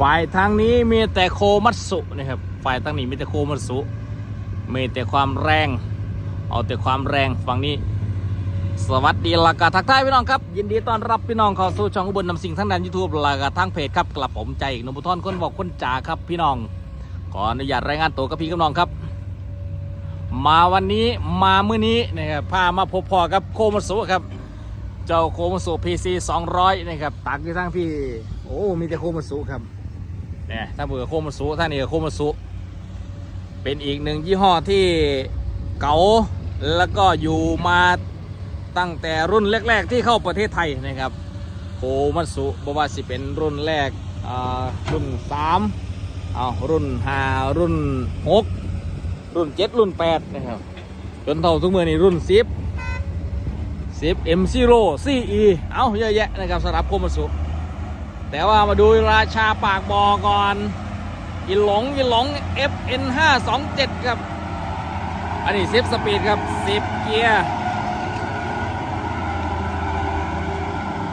ฝ่ายทางนี้มีแต่โคมัตสุนะครับฝ่ายทางนี้มีแต่โคมัตสุมีแต่ความแรง เอาแต่ความแรงฝั่งนี้ สวัสดีลากาทักทายพี่น้องครับ ยินดีต้อนรับพี่น้องเข้าสู่ช่องอุบลนำสิ่งทั้งนั้นยูทูบลากาทางเพจครับกลับผมใจอีกนมบุทอนคนบอกคนจ่าครับพี่น้องขออนุญาตรายงานตัวกับพี่กับน้องครับ มาวันนี้มามื้อนี้นะครับพามาพบพอกับโคมัตสุครับเจ้าโคมัตสุ PC 200นะครับตักที่ทั้งพี่โอ้มีแต่โคมัตสุครับ เนี่ยถ้าเบื่อโคมัตสุท่านนี่ก็โคมัสุเป็นอีกหนึ่งยี่ห้อที่เก๋าแล้วก็อยู่มาตั้งแต่รุ่นแรก ๆ ที่เข้าประเทศไทยนะครับโคมัสุบว่าสิเป็นรุ่นแรกอ่ารุ่น3เอารุ่น5รุ่น 6 รุ่น 7 รุ่น 8 นะครับ จนเท่าทุกมือนี่รุ่น 10 10 M0 CE เอาเยอะแยะนะครับสำหรับโคมัสุ แต่ว่ามาดูราชาปากบอก่อนอีหลงอีหลง FN 527ครับ อันนี้10สปีดครับ10เกียร์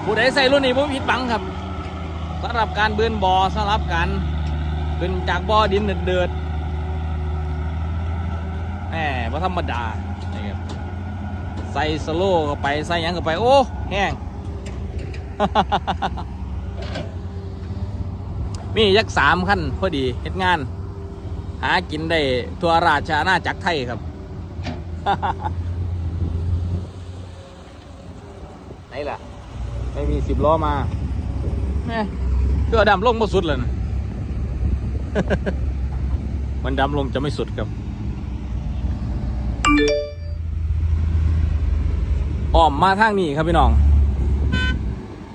ผู้ใดใส่รุ่นนี้ผมผิดบังครับสำหรับการเบือนบอสำหรับการขึ้นจากบอดินเดือดแหมว่าธรรมดานี่ครับใส่สโลว์เข้าไปใส่ยังเข้าไป โอ้ แห้ง มียักษ์สามขั้นพอดีเฮ็ดงาน หากินได้ทั่วราชอาณาจักรไทยครับ ไหนล่ะ ไม่มีสิบล้อมาแม่เพื่อดำลงมาสุดเลยนะมันดำลงจะไม่สุดครับ อ้อมมาทางนี้ครับพี่น้อง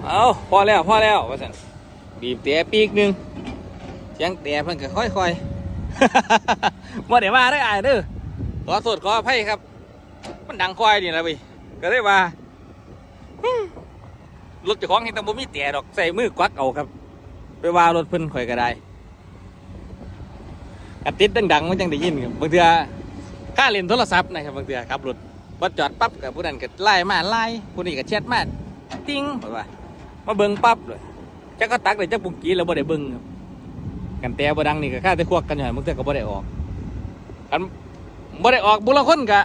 เอาพอแล้ว พอแล้วว่าสันบีบเตะปีกหนึ่ง สียงเตะเพิ่นก็ค่อยๆว่าเดี๋ยวมาได้ออายเด้อขอโทษขออภัยครับ มันดังควายนี่นะพี่ก็ได้ว่ารถเจ้าของเห็นตังบ่มีแต่ดอกใส่มือกวักเอาครับ ไปว่ารถเพิ่นข่อยก็ได้กระติดดังๆมันจังได้ยินครับบางเทื่อค่าเล่นโทรศัพท์นะครับบางเทื่อขับรถบัดจอดปั๊บกับผู้นั้นก็ไล่มาไล่ผู้นี้ก็แชทมาติ้งแบบว่ามาเบิ่งปั๊บเลยจักก็ตักเลยจักปุ่งกี้แล้วบ่ได้เบิ่งครับ กันแต่บ่ดังนี่ก็ค่าแต่ควกกันอยู่หั่นบางเทื่อก็บ่ได้ออกกันบ่ได้ออกบุละคนก็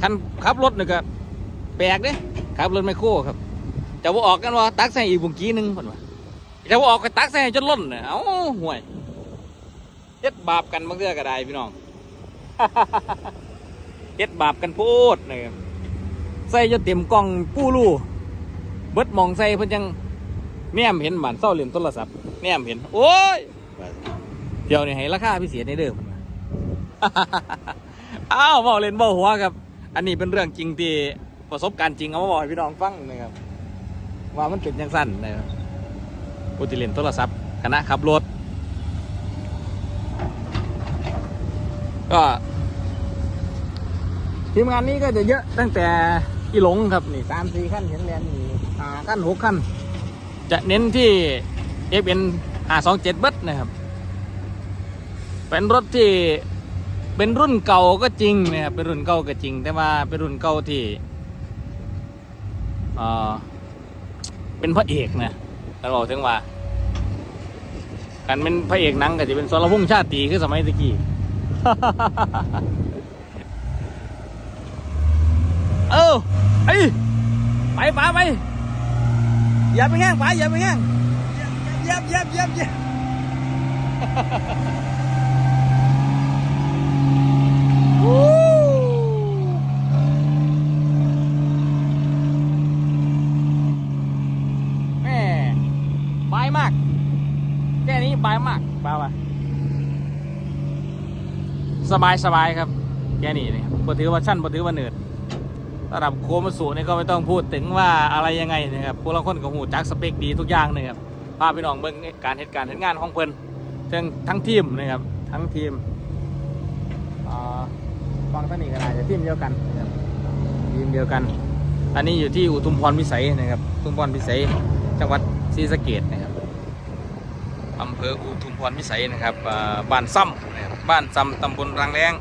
คันขับรถนี่ก็แปลกเด้ขับรถไมคโครครับจะว่าออกกันว่าตักใส่อีกบุงกี้หนึงคนว่าจะว่าออกก็ตักใส่จนล้นเนี่ยเอ้าห่วยเฮ็ดบาปกันบางเทื่อก็ได้พี่น้องเฮ็ดบาปกันโพดนะครับใส่จนเต็มกล่องปูรูเบิดมองใส่เพิ่นจังแนมเห็นบ้านเศร้าเหลี่ยมโทรศัพท์แนมเห็น โอ้ย เดี๋ยวนี้ให้ราคาพิเศษในเด้ออ้าวเว้าเล่นเว้าหัวครับ อันนี้เป็นเรื่องจริงที่ประสบการณ์จริงเอามาบอกให้พี่น้องฟังนะครับว่ามันเป็นยังสั้นนะครับผู้ที่เลนโทรศัพท์คณะขับรถ ก็ทีมงานนี้ก็จะเยอะตั้งแต่อีหลงครับนี่สามสี่ขั้นเห็นแล้วนี่ห้าขั้นหกขั้น จะเน้นที่ FN ห้าสองเจ็ดเบิดนะครับ เป็นรถที่เป็นรุ่นเก่าก็จริงนะครับเป็นรุ่นเก่าก็จริง แต่ว่าเป็นรุ่นเก่าที่เอ่อเป็นพระเอกนะแต่บอกถึงว่าการเป็นพระเอกหนังก็จะเป็นสรพงษ์ชาตรีคือสมัยตะกี้เออไอ้ไปป๋าไปอย่าไปแห้งป๋าอย่าไปแห้งเย็บเย็บเย็บเย็บ วู้ แม่บายมาก แค่นี้บายมากบายว่ะสบายสบายครับ แค่นี้นะครับบถือว่าชั่นบถือว่าเหนืดระดับโคมาสูนี่ก็ไม่ต้องพูดถึงว่าอะไรยังไงนะครับพวกเราคนกับหูจักสเปคดีทุกอย่างนะครับพาพี่น้องเบิ่งการเหตุการณ์เหตุงานของเพิ่นทั้งทั้งทีมนะครับทั้งทีมอ่า ฟังท่านี่ก็อาจจะทีมเดียวกันทีมเดียวกัน อันนี้อยู่ที่อุทุมพรวิสัยนะครับอุทุมพรวิสัยจังหวัดศรีสะเกดนะครับอำเภออุทุมพรวิสัยนะครับบ้านซ้ำนะครับบ้านซ้ำตำบลรังแรง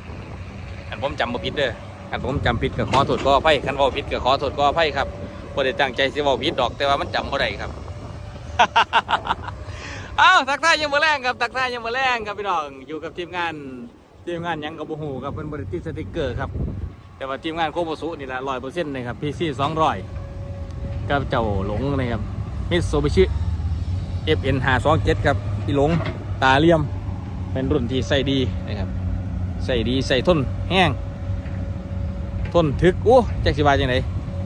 อันผมจำบ่ผิดเด้ออันผมจำผิดก็ขอโทษขออภัยคันว่าผิดก็ขอโทษขออภัยครับบ่ได้ตั้งใจสิว้าผิดดอกแต่ว่ามันจำบ่ได้ครับอ้าวทักทายยังมาแรงครับทักทายยังมาแรงครับพี่น้องอยู่กับทีมงาน ทีมงานยังกับบูฮูครับเป็นบริษัทสติกเกอร์ครับ แต่ว่าทีมงานโคโมสุนี่แหละร้อยเปอร์เซ็นต์เลยครับพีซีสองร้อยกับเจ้าหลงนะครับมิตซูบิชิเอฟเอ็นห้าสองเจ็ดครับพี่หลงตาเลี่ยม เป็นรุ่นที่ใส่ดีนะครับใส่ดีใส่ทนแห้ง ทนถึกโอ้แจ็คสิบายจังไง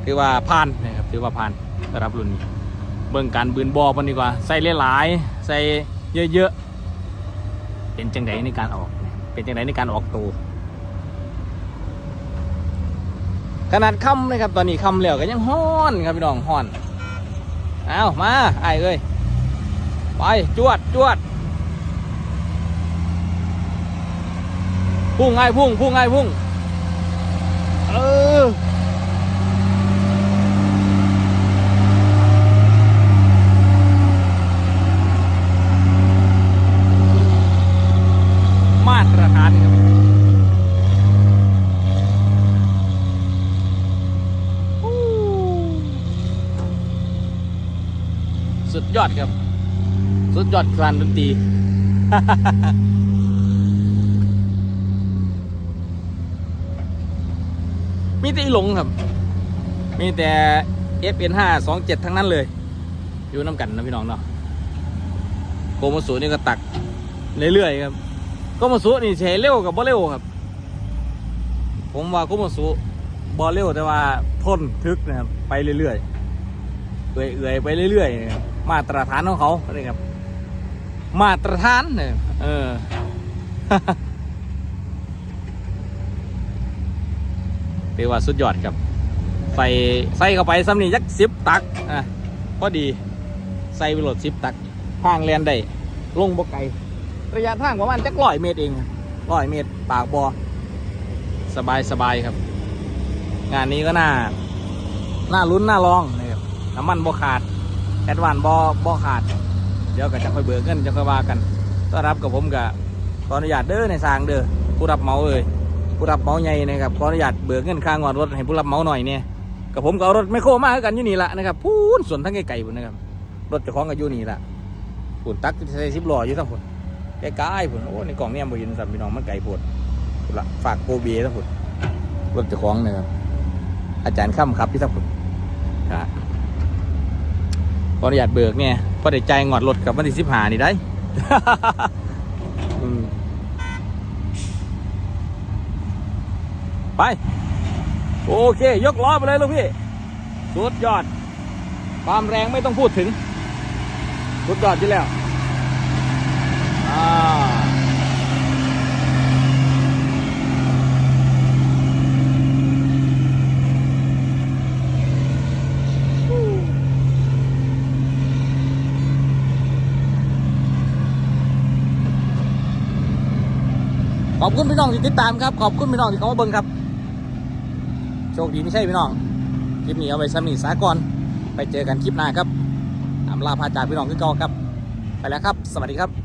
คือว่าผ่านนะครับถือว่าผ่านสำหรับรุ่นนี้ เบิ่งการบืนบอมันดีกว่า ใส่หลายๆใส่เยอะๆเป็นจังไดในการออก เป็นยังไงในการออกตัวขนาดค่ำนะครับ ตอนนี้ค่ำแล้วก็ยังห้อนครับพี่น้องห้อนเอามาไอ้เอ้ยไปจวดจวดพุ่งไอ้พุ่งพุ่งไอ้พุ่งเออ มาตรฐานครับอู้สุดย อดครับ สุดยอดการดนตรีมีแต่หลงครับ มีแต่ FN5 27 ทั้งนั้นเลย อยู่น้ำกันนะพี่น้องเนาะโกโมสุนี่ก็ตักเรื่อยๆครับโกโมสุนี่เฉเร็วกับบ่เร็วครับ ผมว่าโกโมสุบ่เร็วแต่ว่าทนทึกนะครับ ไปเรื่อยๆเอื่อยๆไปเรื่อยๆนะครับ มาตรฐานของเขาเลยครับ มาตรฐานเนี่ยเออเรียกว่าสุดยอดครับ ใส่ใส่เข้าไปซ้ำนี่ยักสิบตักอะพอดีใส่ไปโหลดสิบตักทางเรียนได้ลงบ่ไกลระยะทางประมาณจักร้อยเมตรเองร้อยเมตรปากบอสบายสบายครับ งานนี้ก็น่าน่าลุ้นน่าลองนะครับน้ำมันบ่ขาด แอดวานบ่บ่ขาด เดี๋ยวก็จะค่อยเบิกเงินจะค่อยว่ากันต้อนรับกับผมกับขออนุญาตเด้อในสางเด้อผู้รับเหมาเอ่ยผู้รับเหมาใหญ่นะครับขออนุญาตเบิกเงินค่างอนรถให้ผู้รับเหมาหน่อยเนี่ยกับผมก็เอารถไม่โคมาคือกันอยู่นี่ละนะครับพูนส่วนทั้งไกลๆพุ่นนะครับรถเจ้าของก็อยู่นี่ละปุ่นตักใส่สิบล้ออยู่ทั้งพุ่นใกล้ๆผมโอ้ในกล่องเนี่ยบ่เห็นสัมพี่น้องมันไก่ปวดพุ่นละฝากโกเบียทั้งพุ่นรถเจ้าของเนี่ยครับอาจารย์ค่ำครับพี่ทั้งพุ่นครับ ออนุญาตเบิกเนี่ยพอได้ใจายงอดรถกับวันที่สิบหานี่ได้ อืมไป โอเค ยกล้อไปเลยลูกพี่ สุดยอด ความแรงไม่ต้องพูดถึง สุดยอดที่แล้ว อ่า ขอบคุณพี่น้องที่ติดตามครับ ขอบคุณพี่น้องที่เข้ามาเบิ่งครับ โชคดีไม่ใช่พี่น้อง คลิปนี้เอาไปสำนีสากรไปเจอกันคลิปหน้าครับอำลาพาจากพี่น้องขึ้นกอครับ ไปแล้วครับ สวัสดีครับ